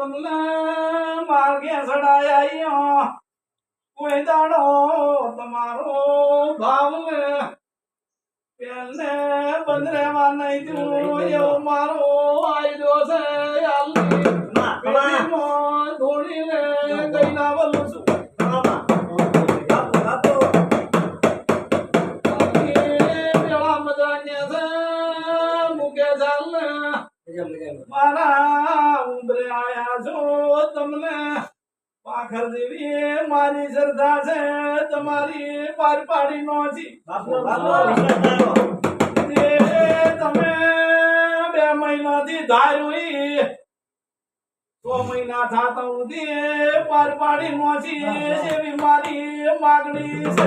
તમને માર્ગે સડાયા કોઈ દાડો તમારો ભાવ ને પેલને માં નહીં તું એવો મારો આયદો છે ધોળીને છું પેલા મજાને છે મારા તમને પાખર દેવી મારી શ્રદ્ધા છે તમારી પાર પાડી નો તમે બે મહિનાથી ધાર્યું ઈ. સો મહિના થાતા સુધી પાર પાડી નો એવી મારી માગણી છે.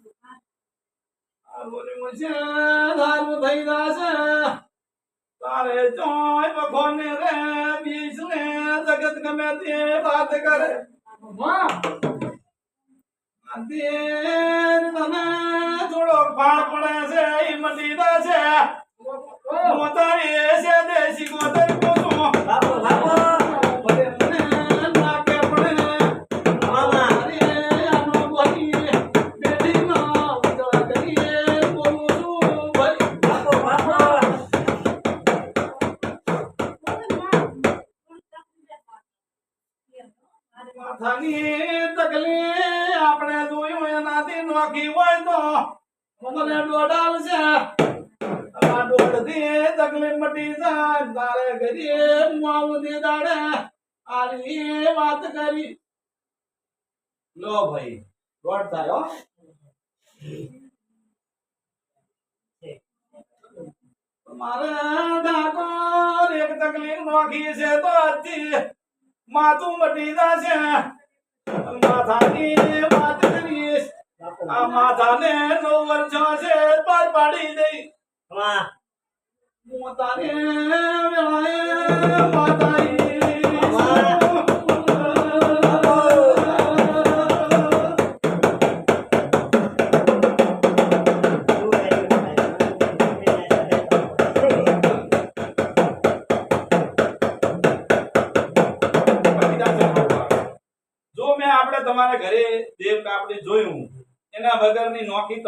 થઈ જશે. તારે જોય ભગવાને રે બીજ ને જગત ગમે તે વાત કરે. તને થોડો ફાળ પડે છે ઈ મટી છે મોતારી છે દેશી ગોતરી માથાની તકલી આપણે જોયું એનાથી નોખી હોય તો મને ડોડાલ છે આ દોડથી તકલીફ મટી જાય, તારે ઘરે માવું દાડે આની વાત કરી. લો ભાઈ, દોડ થાય હો. મારે ઠાકોર એક તકલીફ નોખી છે તો હજી માથું મટી જશે માથાની વાત કરીશ આ માથાને નવ વર્ષ છે પાર પાડી દઈ મોતાને વેળાએ માતાઈ જો મેં આપણે તમારા ઘરે દેવ કાપડે જોયું એના વગરની નોખી